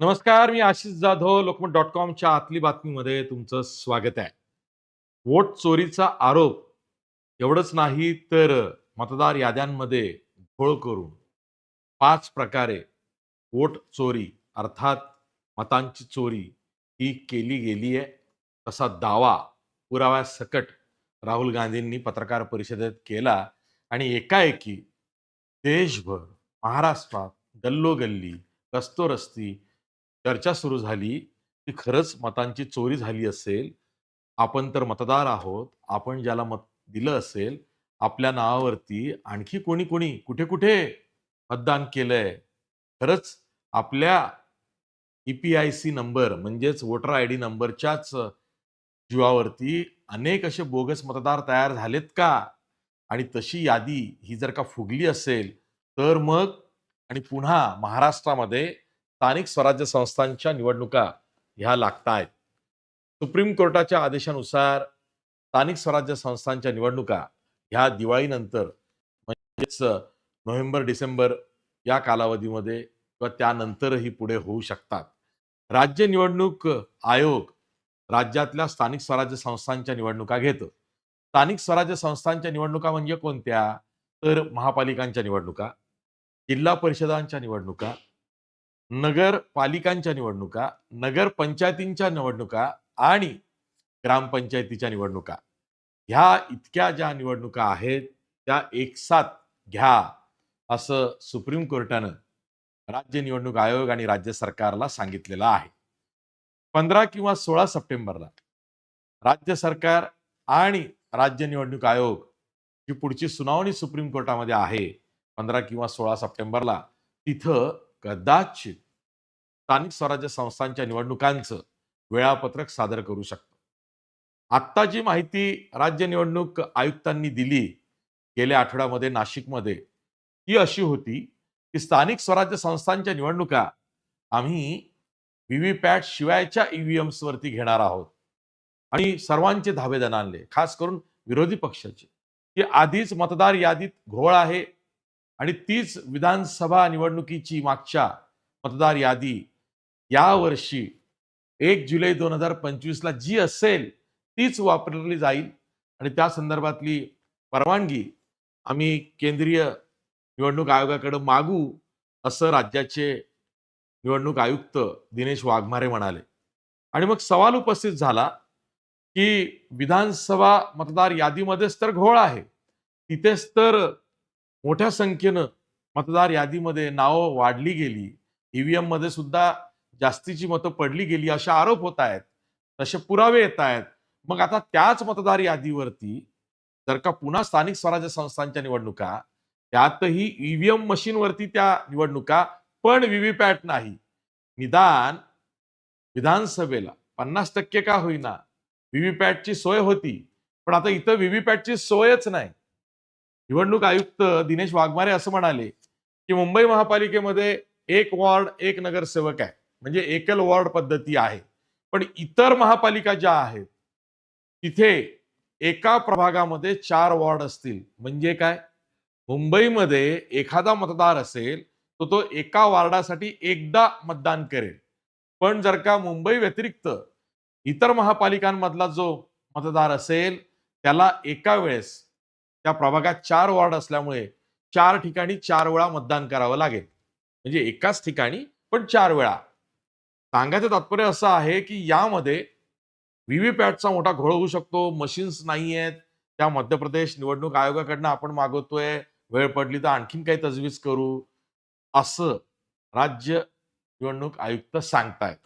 नमस्कार मी आशिष जाधव लोकमत डॉट कॉमच्या आतली बातमीमध्ये तुमचं स्वागत आहे. वोट चोरीचा आरोप एवढंच नाही तर मतदार याद्यांमध्ये घोळ करून पाच प्रकारे वोट चोरी अर्थात मतांची चोरी ही केली गेली आहे. तसा दावा पुराव्यासकट राहुल गांधींनी पत्रकार परिषदेत केला आणि एकाएकी देशभर महाराष्ट्रात गल्लोगल्ली रस्तोरस्ती चर्चा सुरू झाली की खरंच मतांची चोरी झाली असेल आपण तर मतदार आहोत आपण ज्याला मत दिलं असेल आपल्या नावावरती आणखी कोणी कोणी कुठे कुठे मतदान केलंय? खरंच आपल्या E P I C number म्हणजेच वोटर आय डी नंबरच्याच जीवावरती अनेक असे बोगस मतदार तयार झालेत का? आणि तशी यादी ही जर का फुगली असेल तर मग आणि पुन्हा महाराष्ट्रामध्ये स्थानिक स्वराज्य संस्थांच्या निवडणुका ह्या लागतायत. सुप्रीम कोर्टाच्या आदेशानुसार स्थानिक स्वराज्य संस्थांच्या निवडणुका ह्या दिवाळीनंतर म्हणजेच नोव्हेंबर डिसेंबर या कालावधीमध्ये किंवा त्यानंतरही पुढे होऊ शकतात. राज्य निवडणूक आयोग राज्यातल्या स्थानिक स्वराज्य संस्थांच्या निवडणुका घेतं. स्थानिक स्वराज्य संस्थांच्या निवडणुका म्हणजे कोणत्या? तर महापालिकांच्या निवडणुका जिल्हा परिषदांच्या निवडणुका नगरपालिकांच्या निवडणुका नगरपंचायतींच्या निवडणुका आणि ग्रामपंचायतीच्या निवडणुका. ह्या इतक्या ज्या निवडणुका आहेत त्या एकसाथ घ्या असं सुप्रीम कोर्टानं राज्य निवडणूक आयोग आणि राज्य सरकारला सांगितलेलं आहे. पंधरा किंवा सोळा सप्टेंबरला राज्य सरकार आणि राज्य निवडणूक आयोग जी पुढची सुनावणी सुप्रीम कोर्टामध्ये आहे पंधरा किंवा सोळा सप्टेंबरला तिथं कदाचित स्थानिक स्वराज्य संस्थांच्या निवडणुकांचं वेळापत्रक सादर करू शकतो. आत्ता जी माहिती राज्य निवडणूक आयुक्तांनी दिली गेल्या आठवड्यामध्ये नाशिकमध्ये ती अशी होती की स्थानिक स्वराज्य संस्थांच्या निवडणुका आम्ही व्हीव्हीपॅट शिवायच्या ईव्हीएम्सवरती घेणार आहोत. आणि सर्वांचे धाबे आणले खास करून विरोधी पक्षाचे. की आधीच मतदार यादीत घोळ आहे आणि तीच विधानसभा निवडणुकीची मागच्या मतदार यादी यावर्षी एक जुलै दोन हजार पंचवीसला जी असेल तीच वापरली जाईल. आणि त्या संदर्भातली परवानगी आम्ही केंद्रीय निवडणूक आयोगाकडे मागू असं राज्याचे निवडणूक आयुक्त दिनेश वाघमारे म्हणाले. आणि मग सवाल उपस्थित झाला की विधानसभा मतदार यादीमध्येच तर घोळ आहे. तिथेच तर मोठ्या संख्येनं मतदार यादीमध्ये नावं वाढली गेली. ईव्हीएममध्ये सुद्धा जास्तीची मतं पडली गेली असे आरोप होत आहेत. तसे पुरावे येत आहेत. मग आता त्याच मतदार यादीवरती जर का पुन्हा स्थानिक स्वराज्य संस्थांच्या निवडणुका त्यातही ईव्हीएम मशीनवरती त्या निवडणुका पण व्हीव्हीपॅट नाही. निदान विधानसभेला पन्नास टक्के का होईना व्हीव्हीपॅटची सोय होती. पण आता इथं व्हीव्हीपॅटची सोयच नाही. निवडणूक आयुक्त दिनेश वाघमारे असं म्हणाले की मुंबई महापालिकेमध्ये एक वॉर्ड एक नगरसेवक आहे. म्हणजे एकल वॉर्ड पद्धती आहे. पण इतर महापालिका ज्या आहेत तिथे एका प्रभागामध्ये चार वॉर्ड असतील. म्हणजे काय? मुंबईमध्ये एखादा मतदार असेल तर तो एका वॉर्डासाठी एकदा मतदान करेल. पण जर का मुंबई व्यतिरिक्त इतर महापालिकांमधला जो मतदार असेल त्याला एका वेळेस त्या प्रभागात चार वॉर्ड असल्यामुळे चार ठिकाणी चार वेळा मतदान करावं लागेल. म्हणजे एकाच ठिकाणी पण चार वेळा. सांगायचं तात्पर्य असं आहे की यामध्ये व्हीव्हीपॅटचा मोठा घोळ होऊ शकतो मशीन्स नाही आहेत. त्या मध्य प्रदेश निवडणूक आयोगाकडनं आपण मागवतोय वेळ पडली तर आणखीन काही तजवीज करू असं राज्य निवडणूक आयुक्त सांगतायत.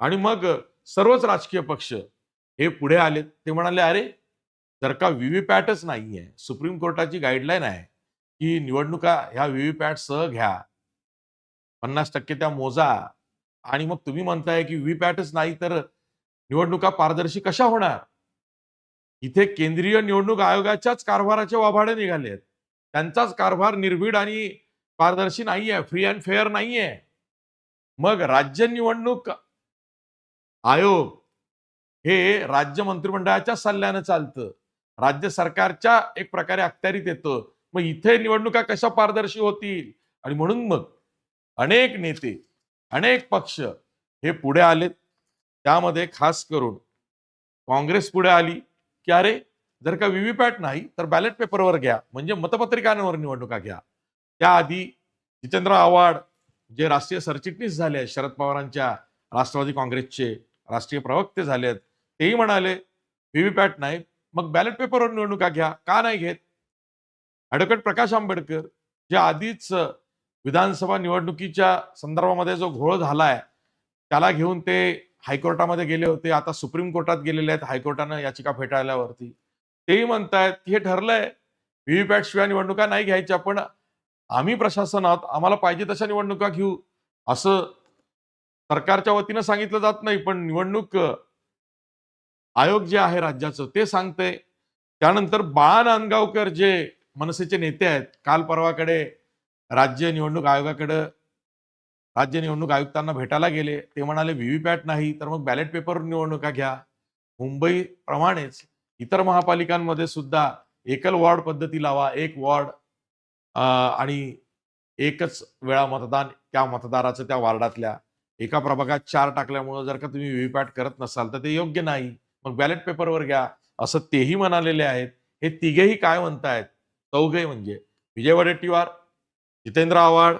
आणि मग सर्वच राजकीय पक्ष हे पुढे आले ते म्हणाले अरे तर का व्हीव्हीपॅटच नाहीये सुप्रीम कोर्टाची गाईडलाईन आहे की निवडणुका ह्या व्हीव्हीपॅट सह घ्या. पन्नास टक्के त्या मोजा. आणि मग तुम्ही म्हणताय की व्हीव्हीपॅटच नाही तर निवडणुका पारदर्शी कशा होणार? इथे केंद्रीय निवडणूक आयोगाच्याच कारभाराचे वाभाडे निघाले आहेत त्यांचाच कारभार निर्भीड आणि पारदर्शी नाहीये फ्री अँड फेअर नाहीये. मग राज्य निवडणूक आयोग हे राज्य मंत्रिमंडळाच्या सल्ल्यानं चालतं. राज्य सरकारच्या एक प्रकारे अखत्यारीत येतं. मग इथे निवडणुका कशा पारदर्शी होतील? आणि म्हणून मग अनेक नेते अनेक पक्ष हे पुढे आलेत. त्यामध्ये खास करून काँग्रेस पुढे आली की अरे जर का व्हीव्हीपॅट नाही तर बॅलेट पेपरवर घ्या. म्हणजे मतपत्रिकांवर निवडणुका घ्या. त्याआधी जितेंद्र आव्हाड जे राष्ट्रीय सरचिटणीस झाले शरद पवारांच्या राष्ट्रवादी काँग्रेसचे राष्ट्रीय प्रवक्ते झालेत तेही म्हणाले व्हीव्हीपॅट नाही मग बॅलेट पेपरवर निवडणुका घ्या. का नाही घेत? ॲडव्होकेट प्रकाश आंबेडकर जे आधीच विधानसभा निवडणुकीच्या संदर्भामध्ये जो घोळ झालाय त्याला घेऊन ते हायकोर्टामध्ये गेले होते. आता सुप्रीम कोर्टात गेलेले आहेत हायकोर्टानं याचिका फेटाळल्यावरती. तेही म्हणतायत की हे ठरलंय. व्हीव्हीपॅट शिवाय निवडणुका नाही घ्यायच्या पण आम्ही प्रशासन आहोत. आम्हाला पाहिजे तशा निवडणुका घेऊ. असं सरकारच्या वतीनं सांगितलं जात नाही पण निवडणूक आयोग जे आहे राज्याचं ते सांगते त्यानंतर बाळा नांदगावकर जे मनसेचे नेते आहेत काल परवाकडे राज्य निवडणूक आयोगाकडे राज्य निवडणूक आयुक्तांना भेटायला गेले. ते म्हणाले व्हीव्हीपॅट नाही तर मग बॅलेट पेपर निवडणुका घ्या. मुंबई प्रमाणेच इतर महापालिकांमध्ये सुद्धा एकल वॉर्ड पद्धती लावा एक वॉर्ड आणि एकच वेळा मतदान त्या मतदाराचं त्या वॉर्डातल्या. एका प्रभागात चार टाकल्यामुळं जर का तुम्ही व्हीव्हीपॅट करत नसाल तर ते योग्य नाही. मग बॅलेट पेपरवर घ्या. असं तेही म्हणालेले आहेत. हे तिघेही काय म्हणतायत? चौघे म्हणजे विजय वडेट्टीवार जितेंद्र आव्हाड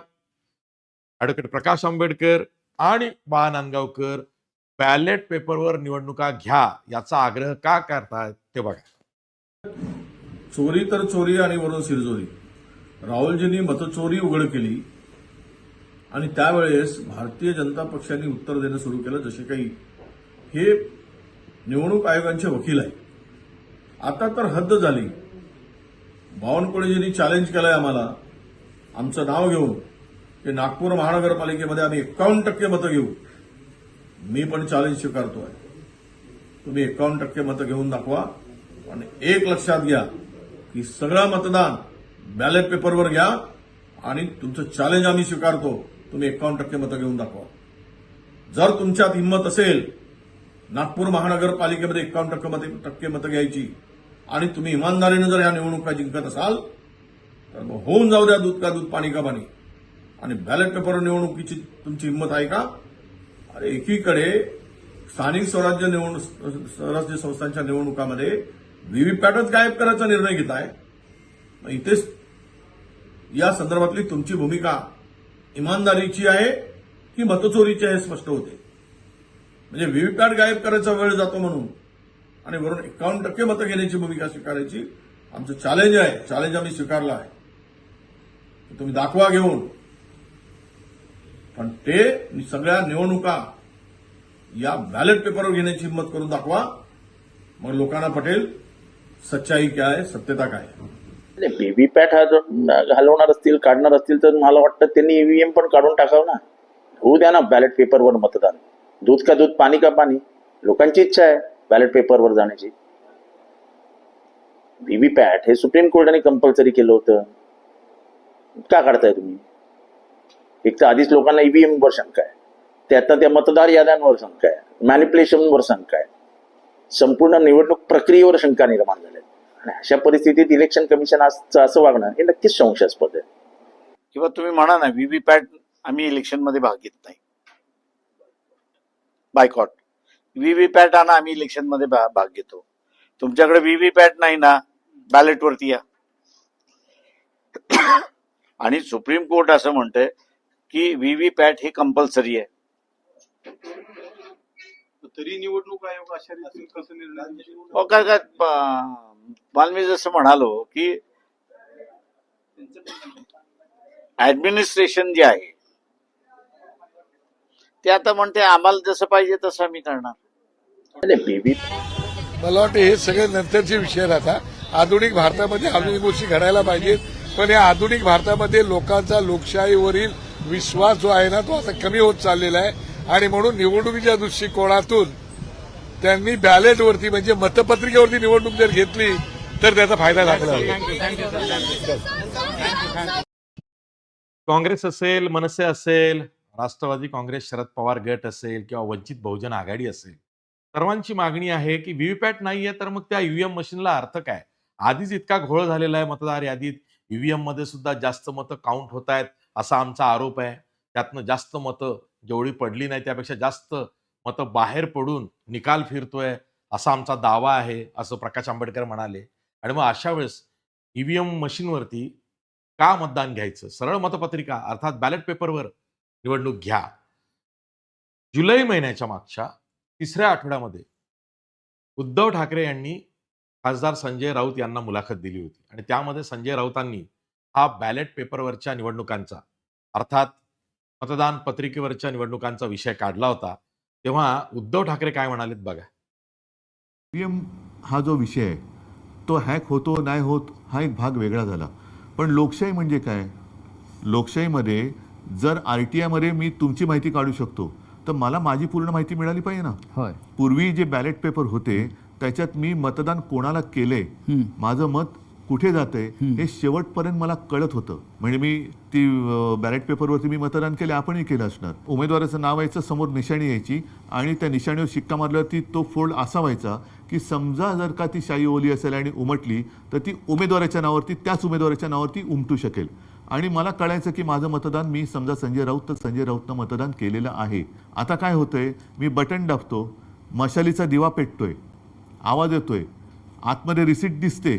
ॲडव्होकेट प्रकाश आंबेडकर आणि बाळा नांदगावकर. बॅलेट पेपरवर निवडणुका घ्या. याचा आग्रह का करतायत ते बघा. चोरी तर चोरी आणि वरून सिरजोरी. राहुलजींनी मतचोरी उघड केली आणि त्यावेळेस भारतीय जनता पक्षाने उत्तर देणं सुरू केलं जसे काही हे निवडणूक आयोगांचे वकील आहे आता तर हद्द झाली. बावनकुळेजींनी चॅलेंज केलंय आम्हाला. आमचं नाव घेऊन की नागपूर महानगरपालिकेमध्ये आम्ही एकावन्न टक्के मतं घेऊ. मी पण चॅलेंज स्वीकारतोय. तुम्ही एकावन्न टक्के मतं घेऊन दाखवा पण एक लक्षात घ्या की सगळं मतदान बॅलेट पेपरवर घ्या आणि तुमचं चॅलेंज आम्ही स्वीकारतो. तुम्ही एकावन्न टक्के मतं घेऊन दाखवा. जर तुमच्यात हिंमत असेल नागपूर महानगरपालिकेमध्ये एकावन्न टक्के मते टक्के मतं घ्यायची. आणि तुम्ही इमानदारीनं जर या निवडणुका जिंकत असाल तर मग होऊन जाऊ द्या दूध का दूध पाणी का पाणी. आणि बॅलेट पेपर निवडणुकीची तुमची हिंमत आहे का? अरे एकीकडे स्थानिक स्वराज्य निवडणूक स्वराज्य संस्थांच्या निवडणुकामध्ये व्हीव्हीपॅटच गायब करायचा निर्णय घेत आहे मग इथेच या संदर्भातली तुमची भूमिका इमानदारीची आहे की मतचोरीची आहे स्पष्ट होते? म्हणजे व्हीव्हीपॅट गायब करायचा वेळ जातो म्हणून. आणि वरून एकावन्न टक्के मतं घेण्याची भूमिका स्वीकारायची. आमचं चॅलेंज आहे. चॅलेंज आम्ही स्वीकारलं आहे. तुम्ही दाखवा घेऊन. पण ते सगळ्या निवडणुका या बॅलेट पेपरवर घेण्याची हिंमत करून दाखवा. मग लोकांना पटेल सच्चाई काय सत्यता काय व्हीव्हीपॅट हा जर घालवणार असतील काढणार असतील तर मला वाटतं त्यांनी ईव्हीएम पण काढून टाकावं ना. होऊ द्या ना बॅलेट पेपरवर मतदान. दूध का दूध पाणी का पाणी लोकांची इच्छा आहे बॅलेट पेपरवर जाण्याची. व्हीव्हीपॅट हे सुप्रीम कोर्टाने कंपल्सरी केलं होतं. का काढताय तुम्ही? एक तर आधीच लोकांना ईव्हीएमवर शंका आहे. ते आता त्या मतदार याद्यांवर शंका आहे. मॅनिप्युलेशनवर शंका आहे. संपूर्ण निवडणूक प्रक्रियेवर शंका निर्माण झाल्या आणि अशा परिस्थितीत इलेक्शन कमिशन असं वागणं हे नक्कीच संशयास्पद आहे. किंवा तुम्ही म्हणा ना व्हीव्हीपॅट आम्ही इलेक्शनमध्ये भाग घेत नाही. बायकॉट. व्हीव्हीपॅट आणा आम्ही इलेक्शनमध्ये भा- भाग घेतो. तुमच्याकडे व्हीव्हीपॅट नाही ना बॅलेट वरती या. आणि सुप्रीम कोर्ट असं म्हणतंय की व्हीव्हीपॅट हे कंपल्सरी आहे. तरी निवडणूक आयोग कसं निर्णय? अहो, काय काय मला मी जसं म्हणालो की ऍडमिनिस्ट्रेशन जे आहे ते आता म्हणते आम्हाला जसं पाहिजे तसं आम्ही करणार. मला वाटतं हे सगळे नंतरचे विषय राहतात. आधुनिक भारतामध्ये आधुनिक गोष्टी घडायला पाहिजेत. पण या आधुनिक भारतामध्ये लोकांचा लोकशाहीवरील विश्वास जो आहे ना तो आता कमी होत चाललेला आहे. आणि म्हणून निवडणुकीच्या दृष्टिकोनातून त्यांनी बॅलेटवरती म्हणजे मतपत्रिकेवरती निवडणूक जर घेतली तर त्याचा फायदा झाला काँग्रेस असेल मनसे असेल राष्ट्रवादी काँग्रेस शरद पवार गट असेल किंवा वंचित बहुजन आघाडी असेल सर्वांची मागणी आहे की व्हीव्हीपॅट नाहीये तर मग त्या ईव्हीएम मशीनला अर्थ काय? आधीच इतका घोळ झालेला आहे मतदार यादीत. ईव्हीएममध्ये सुद्धा जास्त मतं काउंट होत आहेत असा आमचा आरोप आहे. त्यातनं जास्त मतं जेवढी पडली नाही त्यापेक्षा जास्त मतं बाहेर पडून निकाल फिरतोय असा आमचा दावा आहे असं प्रकाश आंबेडकर म्हणाले. आणि मग अशा वेळेस ईव्हीएम मशीनवरती का मतदान घ्यायचं? सरळ मतपत्रिका अर्थात बॅलेट पेपरवर निवडणूक घ्या. जुलै महिन्याच्या मागच्या तिसऱ्या आठवड्यामध्ये उद्धव ठाकरे यांनी खासदार संजय राऊत यांना मुलाखत दिली होती. आणि त्यामध्ये संजय राऊतांनी हा बॅलेट पेपरवरच्या निवडणुकांचा अर्थात मतदान पत्रिकेवरच्या निवडणुकांचा विषय काढला होता. तेव्हा उद्धव ठाकरे काय म्हणालेत बघा. ईव्हीएम हा जो विषय आहे तो हॅक होतो नाही होत हा एक भाग वेगळा झाला. पण लोकशाही म्हणजे काय? लोकशाहीमध्ये जर आर टी आयमध्ये मी तुमची माहिती काढू शकतो तर मला माझी पूर्ण माहिती मिळाली पाहिजे ना? पूर्वी जे बॅलेट पेपर होते त्याच्यात मी मतदान कोणाला केलंय हम्म. माझं मत कुठे जातंय हे शेवटपर्यंत मला कळत होतं. म्हणजे मी ती बॅलेट पेपरवरती मी मतदान केले आपणही केलं असणार. उमेदवाराचं नाव यायचं समोर निशाणी यायची आणि त्या निशाणीवर शिक्का मारल्यावरती तो फोल्ड असा व्हायचा की समजा जर का ती शाई ओली असेल आणि उमटली तर ती उमेदवाराच्या नावावरती त्याच उमेदवाराच्या नावावरती उमटू शकेल. आणि मला कळायचं की माझं मतदान मी समजा संजय राऊत तर संजय राऊतनं मतदान केलेलं आहे. आता काय होतंय? मी बटन दाबतो मशालीचा दिवा पेटतोय आवाज येतोय आतमध्ये रिसिट दिसते.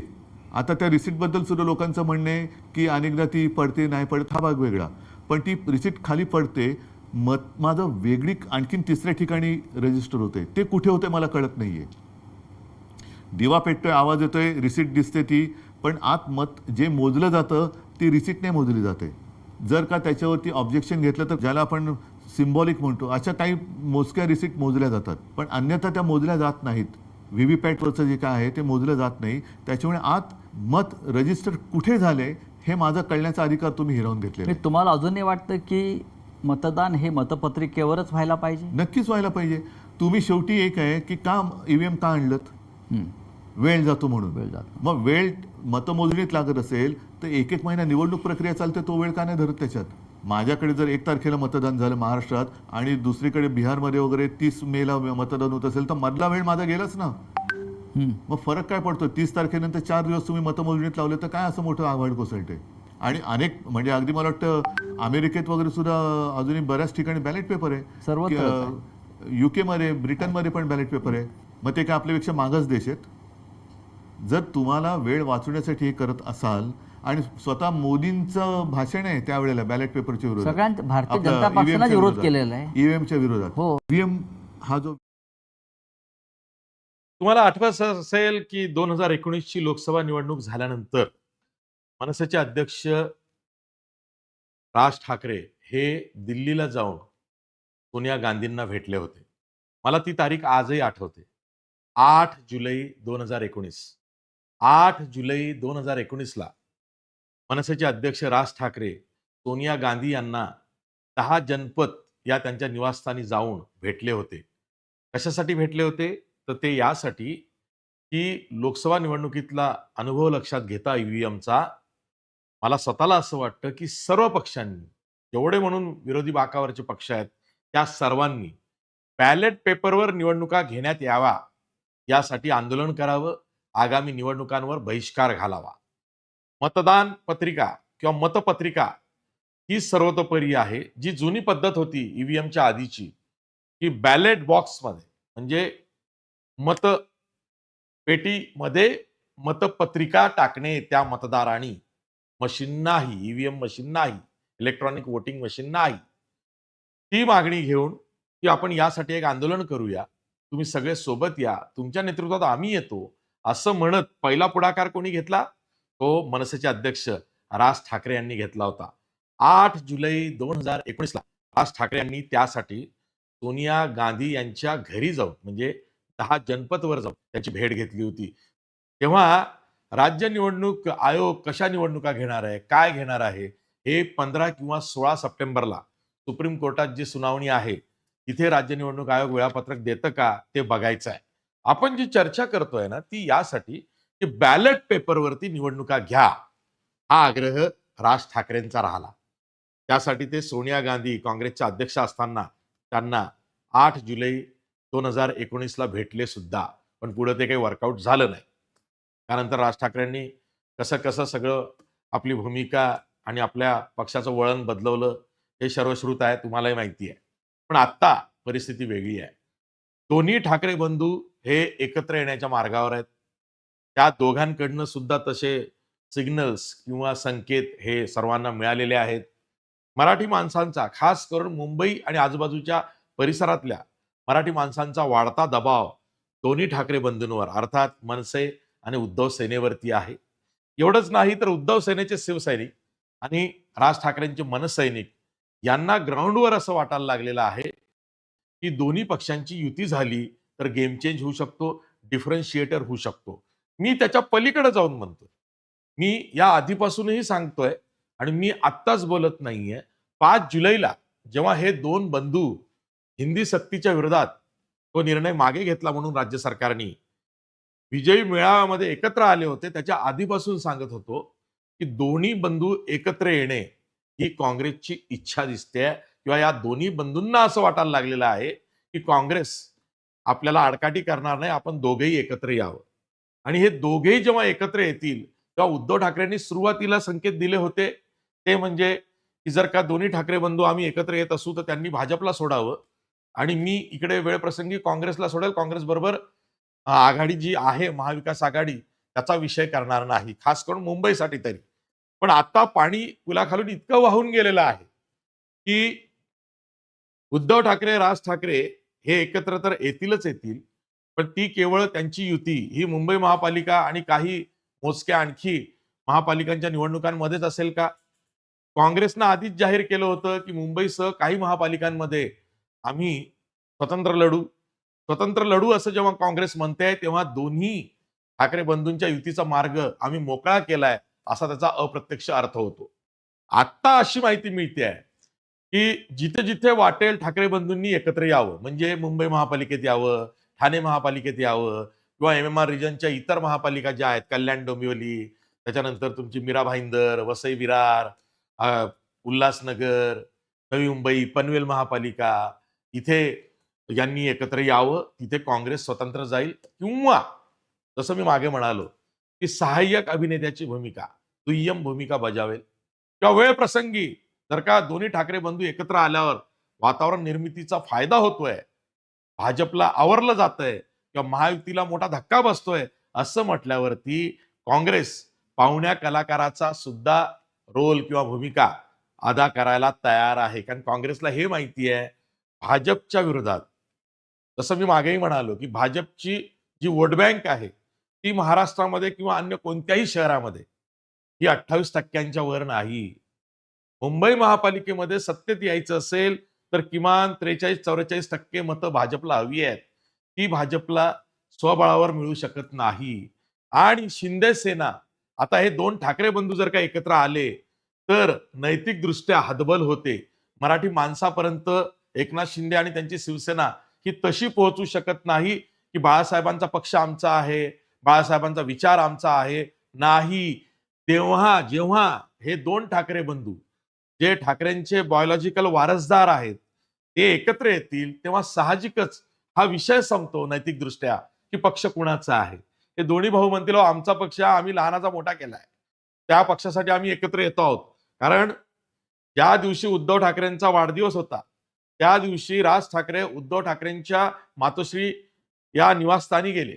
आता त्या रिसिटबद्दल सुद्धा लोकांचं म्हणणं आहे की अनेकदा ती पडते नाही पडत हा भाग वेगळा. पण ती रिसिट खाली पडते मत माझं वेगळी आणखीन तिसऱ्या ठिकाणी रजिस्टर होते. ते कुठे होते मला कळत नाही आहे दिवा पेटतोय आवाज येतोय रिसिट दिसते ती पण आत मत जे मोजलं जातं ती रिसीटने मोजली जाते. जर का त्याच्यावरती ऑब्जेक्शन घेतलं तर ज्याला आपण सिम्बॉलिक म्हणतो अशा काही मोजक्या रिसीट मोजल्या जातात. पण अन्यथा त्या मोजल्या जात नाहीत. व्ही व्ही पॅटवरचं जे काय आहे ते मोजलं जात नाही. त्याच्यामुळे आत मत रजिस्टर कुठे झाले हे माझा कळण्याचा अधिकार तुम्ही हिरावून आहे. तुम्हाला अजूनही वाटतं की मतदान हे मतपत्रिकेवरच व्हायला पाहिजे? नक्कीच व्हायला पाहिजे. तुम्ही शेवटी एक आहे की का ईव्हीएम का आणलं. वेळ जातो म्हणून. वेळ जातो. मग वेळ मतमोजणीत लागत असेल तर एक एक महिना निवडणूक प्रक्रिया चालते तो वेळ का नाही धरत त्याच्यात? माझ्याकडे जर एक तारखेला मतदान झालं महाराष्ट्रात आणि दुसरीकडे बिहारमध्ये वगैरे तीस मेला मतदान होत असेल तर मधला वेळ माझा गेलाच ना. मग फरक काय पडतो तीस तारखेनंतर चार दिवस तुम्ही मतमोजणीत लावले तर काय असं मोठं आव्हाड कोसळते आणि अनेक म्हणजे अगदी मला वाटतं अमेरिकेत वगैरे सुद्धा अजूनही बऱ्याच ठिकाणी बॅलेट पेपर आहे. सर्वत्रच युकेमध्ये ब्रिटनमध्ये पण बॅलेट पेपर आहे. मग ते काय आपल्यापेक्षा मागच देश आहेत? जर तुम्हाला वेळ वाचवण्यासाठी हे करत असाल आणि स्वतः मोदींचं भाषण आहे त्यावेळेला बॅलेट पेपरच्या विरोधात. च्या विरोध विरोधात. केलेला आहे. ईव्हीएमच्या विरोधात. हो. ईव्हीएम हा जो तुम्हाला आठवत असेल की दोन हजार एकोणीसची लोकसभा निवडणूक झाल्यानंतर मनसेचे अध्यक्ष राज ठाकरे हे दिल्लीला जाऊन सोनिया गांधींना भेटले होते. मला ती तारीख आजही आठवते. आठ जुलै दोन हजार एकोणीस. आठ जुलै दोन हजार एकोणीसला मनसेचे अध्यक्ष राज ठाकरे सोनिया गांधी यांना दहा जनपद या त्यांच्या निवासस्थानी जाऊन भेटले होते. कशासाठी भेटले होते? तर ते यासाठी की लोकसभा निवडणुकीतला अनुभव लक्षात घेता ईव्हीएमचा मला स्वतःला असं वाटतं की सर्व पक्षांनी जेवढे म्हणून विरोधी बाकावरचे पक्ष आहेत त्या सर्वांनी बॅलेट पेपरवर निवडणुका घेण्यात यावा यासाठी आंदोलन करावं आगामी निवडणुकांवर बहिष्कार घालावा. मतदान पत्रिका किंवा मतपत्रिका ही सर्वतोपरी आहे. जी जुनी पद्धत होती ईव्हीएमच्या आधीची की बॅलेट बॉक्समध्ये म्हणजे मत पेटीमध्ये मतपत्रिका टाकणे त्या मतदारांनी. मशीन नाही ईव्हीएम मशीन नाही इलेक्ट्रॉनिक वोटिंग मशीन नाही. ती मागणी घेऊन की आपण यासाठी एक आंदोलन करूया. तुम्ही सगळे सोबत या. तुमच्या नेतृत्वात आम्ही येतो. असं म्हणत पहिला पुढाकार कोणी घेतला? तो मनसेचे अध्यक्ष राज ठाकरे यांनी घेतला होता. आठ जुलै दोन हजार एकोणीसला राज ठाकरे यांनी त्यासाठी सोनिया गांधी यांच्या घरी जाऊन म्हणजे दहा जनपदवर जाऊन त्याची भेट घेतली होती. तेव्हा राज्य निवडणूक आयोग कशा निवडणुका घेणार आहे? काय घेणार आहे? हे पंधरा किंवा सोळा सप्टेंबरला सुप्रीम कोर्टात जी सुनावणी आहे तिथे राज्य निवडणूक आयोग वेळापत्रक देतं का? ते बघायचं आहे. आपण जी चर्चा करतोय ना ती यासाठी की बॅलेट पेपरवरती निवडणुका घ्या. हा आग्रह राज ठाकरेंचा राहिला. त्यासाठी ते सोनिया गांधी काँग्रेसच्या अध्यक्ष असताना त्यांना आठ जुलै दोन हजार एकोणीसला भेटले सुद्धा. पण पुढे ते काही वर्कआउट झालं नाही. त्यानंतर राज ठाकरेंनी कसं कसं सगळं आपली भूमिका आणि आपल्या पक्षाचं वळण बदलवलं हे सर्वश्रुत आहे तुम्हालाही माहिती आहे. पण आत्ता परिस्थिती वेगळी आहे. दोन्ही ठाकरे बंधू हे एकत्र येण्याच्या मार्गावर आहेत. त्या दोघांकडनं सुद्धा तसे सिग्नल्स किंवा संकेत हे सर्वांना मिळालेले आहेत. मराठी माणसांचा खास करून मुंबई आणि आजूबाजूच्या परिसरातल्या मराठी माणसांचा वाढता दबाव दोन्ही ठाकरे बंधूंवर अर्थात मनसे आणि उद्धव सेनेवरती आहे. एवढंच नाही तर उद्धव सेनेचे शिवसैनिक आणि राज ठाकरेंचे मनसैनिक यांना ग्राउंडवर असं वाटायला लागलेलं आहे की दोन्ही पक्षांची युती झाली तर गेम चेंज होऊ शकतो डिफरन्शिएटर होऊ शकतो. मी त्याच्या पलीकडे जाऊन म्हणतो मी या आधीपासूनही सांगतोय आणि मी आत्ताच बोलत नाहीये. पाच जुलैला जेव्हा हे दोन बंधू हिंदी सक्तीच्या विरोधात तो निर्णय मागे घेतला म्हणून राज्य सरकारने विजयी मेळाव्यामध्ये एकत्र आले होते त्याच्या आधीपासून सांगत होतो की दोन्ही बंधू एकत्र येणे ही काँग्रेसची इच्छा दिसते किंवा या दोन्ही बंधूंना असं वाटायला लागलेलं आहे की काँग्रेस आपल्याला आडकाठी करणार नाही आपण दोघेही एकत्र यावं. आणि हे दोघेही जेव्हा एकत्र येतील तेव्हा उद्धव ठाकरेंनी सुरुवातीला संकेत दिले होते ते म्हणजे की जर का दोन्ही ठाकरे बंधू आम्ही एकत्र येत असू तर त्यांनी भाजपला सोडावं आणि मी इकडे वेळ प्रसंगी काँग्रेसला सोडेल. काँग्रेस बरोबर आघाडी जी आहे महाविकास आघाडी त्याचा विषय करणार नाही खास करून मुंबईसाठी तरी. पण आता पाणी पुलाखालून इतकं वाहून गेलेलं आहे की उद्धव ठाकरे राज ठाकरे हे एकत्र तर येतीलच येतील पण ती केवळ त्यांची युती ही मुंबई महापालिका आणि काही मोजक्या आणखी महापालिकांच्या निवडणुकांमध्येच असेल का? काँग्रेसनं आधीच जाहीर केलं होतं की मुंबईसह काही महापालिकांमध्ये आम्ही स्वतंत्र लढू. स्वतंत्र लढू असं जेव्हा काँग्रेस म्हणते तेव्हा दोन्ही ठाकरे बंधूंच्या युतीचा मार्ग आम्ही मोकळा केलाय असा त्याचा अप्रत्यक्ष अर्थ होतो. आत्ता अशी माहिती मिळते आहे की जिथे जिथे वाटेल ठाकरे बंधूंनी एकत्र यावं. म्हणजे मुंबई महापालिकेत यावं ठाणे महापालिकेत यावं किंवा एम एम आर रिजनच्या इतर महापालिका ज्या आहेत कल्याण डोंबिवली त्याच्यानंतर तुमची मीरा भाईंदर वसई विरार उल्हासनगर नवी मुंबई पनवेल महापालिका इथे यांनी एकत्र यावं तिथे काँग्रेस स्वतंत्र जाईल. किंवा जसं मी मागे म्हणालो की सहाय्यक अभिनेत्याची भूमिका दुय्यम भूमिका बजावेल. किंवा वेळ प्रसंगी जर का दोन्ही ठाकरे बंधू एकत्र आल्यावर वातावरण निर्मितीचा फायदा होतोय? भाजपला आवरलं जातंय किंवा महायुतीला मोठा धक्का बसतोय असं म्हटल्यावरती काँग्रेस पाहुण्या कलाकाराचा सुद्धा रोल किंवा भूमिका अदा करायला तयार आहे. कारण काँग्रेसला हे माहिती आहे भाजपच्या विरोधात. जसं मी मागेही म्हणालो की भाजपची जी वोट बँक आहे ती महाराष्ट्रामध्ये किंवा अन्य कोणत्याही शहरामध्ये ही अठ्ठावीस टक्क्यांच्या वर नाही. मुंबई महापालिकेमध्ये सत्तेत यायचं असेल तर किमान त्रेचाळीस चौवेचाळीस टक्के मतं भाजपला हवी आहेत. ती भाजपला स्वबळावर मिळू शकत नाही. आणि शिंदे सेना आता हे दोन ठाकरे बंधू जर का एकत्र आले तर नैतिकदृष्ट्या हतबल होते. मराठी माणसापर्यंत एकनाथ शिंदे आणि त्यांची शिवसेना ही तशी पोहोचू शकत नाही की बाळासाहेबांचा पक्ष आमचा आहे बाळासाहेबांचा विचार आमचा आहे. नाही. तेव्हा जेव्हा हे दोन ठाकरे बंधू जे ठाकरेंचे बायोलॉजिकल वारसदार आहेत ते एकत्र येतील तेव्हा साहजिकच हा विषय संपतो नैतिकदृष्ट्या की पक्ष कुणाचा आहे. हे दोन्ही भाऊ म्हणतील हो, आमचा पक्ष आम्ही लहानाचा मोठा केलाय. त्या पक्षासाठी आम्ही एकत्र येतो आहोत. कारण ज्या दिवशी उद्धव ठाकरेंचा वाढदिवस होता त्या दिवशी राज ठाकरे उद्धव ठाकरेंच्या मातोश्री या निवासस्थानी गेले.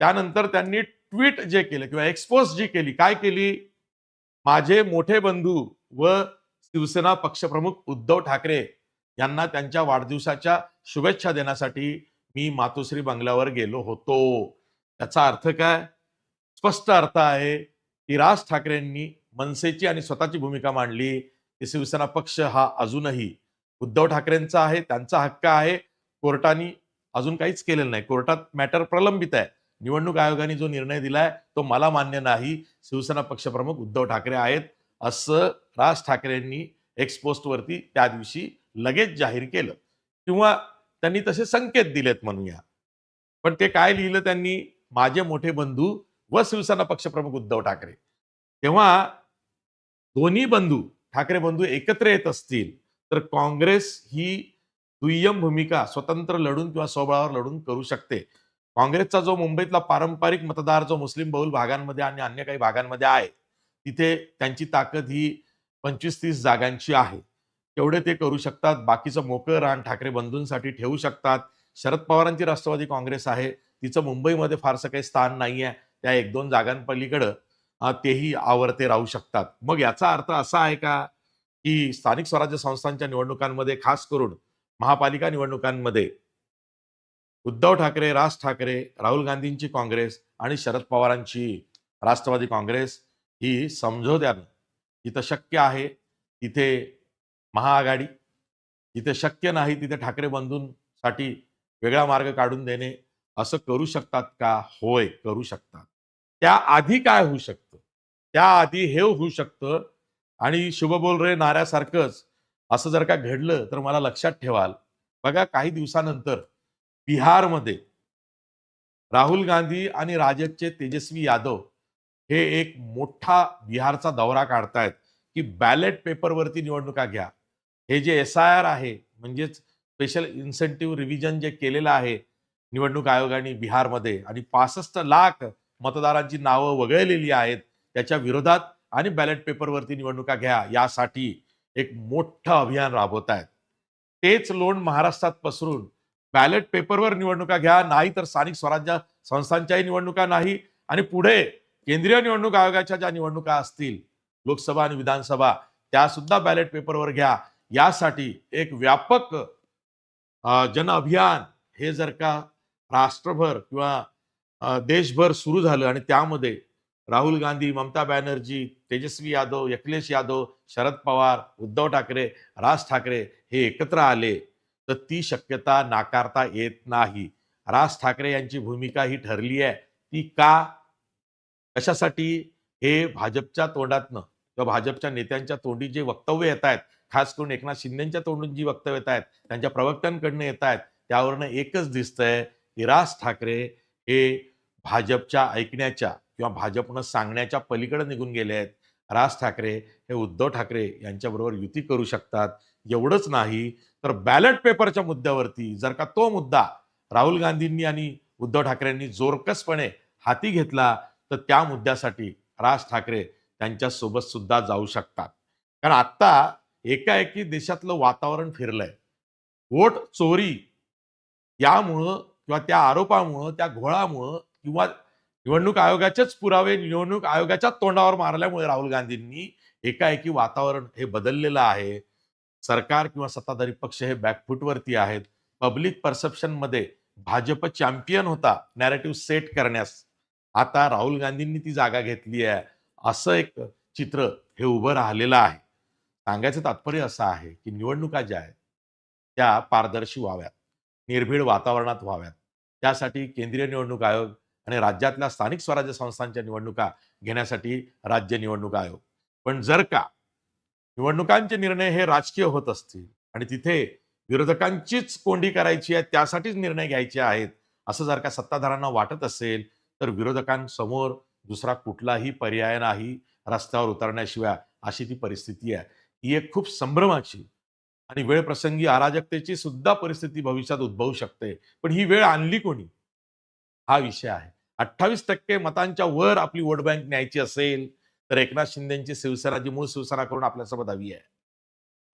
त्यानंतर त्यांनी ट्विट जे केलं किंवा एक्सपोज जी केली काय केली? माझे मोठे बंधू व शिवसेना पक्षप्रमुख उद्धव ठाकरे यांना त्यांच्या वाढदिवसाच्या शुभेच्छा देण्यासाठी मी मातोश्री बंगल्यावर गेलो होतो. त्याचा अर्थ काय? स्पष्ट अर्थ आहे की राज ठाकरेंनी मनसेची आणि स्वतःची भूमिका मांडली. की शिवसेना पक्ष हा अजूनही उद्धव ठाकरेंचा आहे त्यांचा हक्क आहे. कोर्टाने अजून काहीच केलेलं नाही. कोर्टात मॅटर प्रलंबित आहे. निवडणूक आयोगाने जो निर्णय दिलाय तो मला मान्य नाही. शिवसेना पक्षप्रमुख उद्धव ठाकरे आहेत. असं राज ठाकरेंनी एक्सपोस्टवरती त्या दिवशी लगेच जाहीर केलं. किंवा त्यांनी तसे संकेत दिलेत म्हणूया. पण ते काय लिहिलं त्यांनी? माझे मोठे बंधू व शिवसेना पक्षप्रमुख उद्धव ठाकरे. तेव्हा दोन्ही बंधू ठाकरे बंधू एकत्र येत असतील तर काँग्रेस ही दुय्यम भूमिका स्वतंत्र लढून किंवा स्वबळावर लढून करू शकते. काँग्रेसचा जो मुंबईतला पारंपरिक मतदार जो मुस्लिम बहुल भागांमध्ये आणि अन्य काही भागांमध्ये आहे तिथे त्यांची ताकद ही पंचवीस तीस जागांची आहे. तेवढे ते करू शकतात. बाकीचं मोकळं रान ठाकरे बंधूंसाठी ठेवू शकतात. शरद पवारांची राष्ट्रवादी काँग्रेस आहे. तिचं मुंबईमध्ये फारसं काही स्थान नाही आहे त्या एक दोन जागांपलीकडं तेही आवर्ते राहू शकतात. मग याचा अर्थ असा आहे का की स्थानिक स्वराज्य संस्थांच्या निवडणुकांमध्ये खास करून महापालिका निवडणुकांमध्ये उद्धव ठाकरे राज ठाकरे राहुल गांधींची काँग्रेस आणि शरद पवारांची राष्ट्रवादी काँग्रेस ही समझोत्यानं इथं शक्य आहे तिथे महाआघाडी जिथे शक्य नाही तिथे ठाकरे बंधूंसाठी वेगळा मार्ग काढून देणे. असं करू शकतात का? होय करू शकतात. त्याआधी काय होऊ शकतं? त्याआधी हे होऊ शकतं आणि शुभबोल रे नाऱ्यासारखंच. असं जर का घडलं तर मला लक्षात ठेवाल. बघा काही दिवसानंतर बिहारमध्ये राहुल गांधी आणि राजदचे तेजस्वी यादव हे एक मोठा बिहारचा दौरा काढतायत की बॅलेट पेपरवरती निवडणुका घ्या. हे जे एस आय आर आहे म्हणजेच स्पेशल इन्सेंटिव्ह रिव्हिजन जे केलेलं आहे निवडणूक आयोगाने बिहारमध्ये आणि पासष्ट लाख मतदारांची नावं वगळलेली आहेत त्याच्या विरोधात आणि बॅलेट पेपरवरती निवडणुका घ्या यासाठी एक मोठं अभियान राबवत आहेत तेच लोण महाराष्ट्रात पसरून बॅलेट पेपरवर निवडणुका घ्या नाही तर स्थानिक स्वराज्य संस्थांच्याही निवडणुका नाही आणि पुढे केंद्रीय निवडणूक आयोगाच्या ज्या निवडणुका असतील लोकसभा आणि विधानसभा त्या सुद्धा बॅलेट पेपरवर घ्या. यासाठी एक व्यापक जन अभियान हे जर का राष्ट्रभर किंवा देशभर सुरू झालं आणि त्यामध्ये राहुल गांधी ममता बॅनर्जी तेजस्वी यादव अखिलेश यादव शरद पवार उद्धव ठाकरे राज ठाकरे हे एकत्र आले तर ती शक्यता नाकारता येत नाही. राज ठाकरे यांची भूमिका ही ठरली आहे. ती का कशासाठी हे भाजपच्या तोंडातनं किंवा भाजपच्या नेत्यांच्या तोंडी जे वक्तव्य येत आहेत खास करून एकनाथ शिंदेच्या तोंडून जी वक्तव्य येत आहेत त्यांच्या प्रवक्त्यांकडनं येत आहेत त्यावरनं एकच दिसतंय की राज ठाकरे हे भाजपच्या ऐकण्याच्या किंवा भाजपनं सांगण्याच्या पलीकडे निघून गेले आहेत. राज ठाकरे हे उद्धव ठाकरे यांच्याबरोबर युती करू शकतात. एवढंच नाही तर बॅलेट पेपरच्या मुद्द्यावरती जर का तो मुद्दा राहुल गांधींनी आणि उद्धव ठाकरेंनी जोरकसपणे हाती घेतला तर त्या मुद्द्यासाठी राज ठाकरे त्यांच्यासोबत सुद्धा जाऊ शकतात. कारण आत्ता एकाएकी देशातलं वातावरण फिरलंय. वोट चोरी यामुळं किंवा त्या आरोपामुळं त्या घोळामुळं किंवा निवडणूक आयोगाचेच पुरावे निवडणूक आयोगाच्या तोंडावर मारल्यामुळे राहुल गांधींनी एकाएकी वातावरण हे बदललेलं आहे. सरकार किंवा सत्ताधारी पक्ष हे बॅकफूटवरती आहेत. पब्लिक परसेप्शनमध्ये भाजप चॅम्पियन होता नॅरेटिव्ह सेट करण्यास. आता राहुल गांधींनी ती जागा घेतली आहे. असं एक चित्र हे उभं राहिलेलं आहे. सांगायचं तात्पर्य असं आहे की निवडणुका ज्या आहेत त्या पारदर्शी व्हाव्यात निर्भीड वातावरणात व्हाव्यात. त्यासाठी केंद्रीय निवडणूक आयोग आणि राज्यातल्या स्थानिक स्वराज्य संस्थांच्या निवडणुका घेण्यासाठी राज्य निवडणूक आयोग. पण जर का निवडणुकांचे निर्णय हे राजकीय होत असतील आणि तिथे विरोधकांचीच कोंडी करायची आहे त्यासाठीच निर्णय घ्यायचे आहेत असं जर का सत्ताधाऱ्यांना वाटत असेल तर विरोधकांसमोर दुसरा कुठलाही पर्याय नाही रस्त्यावर उतरण्याशिवाय अशी ती परिस्थिती आहे. ही एक खूप संभ्रमाची आणि वेळ प्रसंगी अराजकतेची सुद्धा परिस्थिती भविष्यात उद्भवू शकते. पण ही वेळ आणली कोणी? हा विषय आहे. अठ्ठावीस टक्के मतांच्या वर आपली वोट बँक न्यायची असेल तर एकनाथ शिंदेची शिवसेना जी मूळ शिवसेना करून आपल्यासोबत हवी आहे.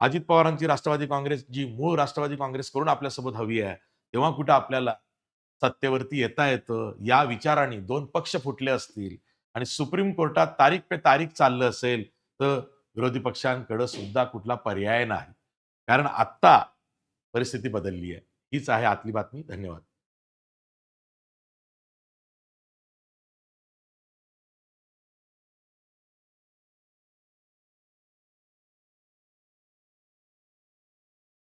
अजित पवारांची राष्ट्रवादी काँग्रेस जी मूळ राष्ट्रवादी काँग्रेस करून आपल्यासोबत हवी आहे. तेव्हा कुठं आपल्याला सत्तेवरती येता येतं या विचाराने दोन पक्ष फुटले असतील आणि सुप्रीम कोर्टात तारीख पे तारीख चाललं असेल तर विरोधी पक्षांकडे सुद्धा कुठला पर्याय नाही. कारण आत्ता परिस्थिती बदलली आहे. हीच आहे आतली बातमी. धन्यवाद.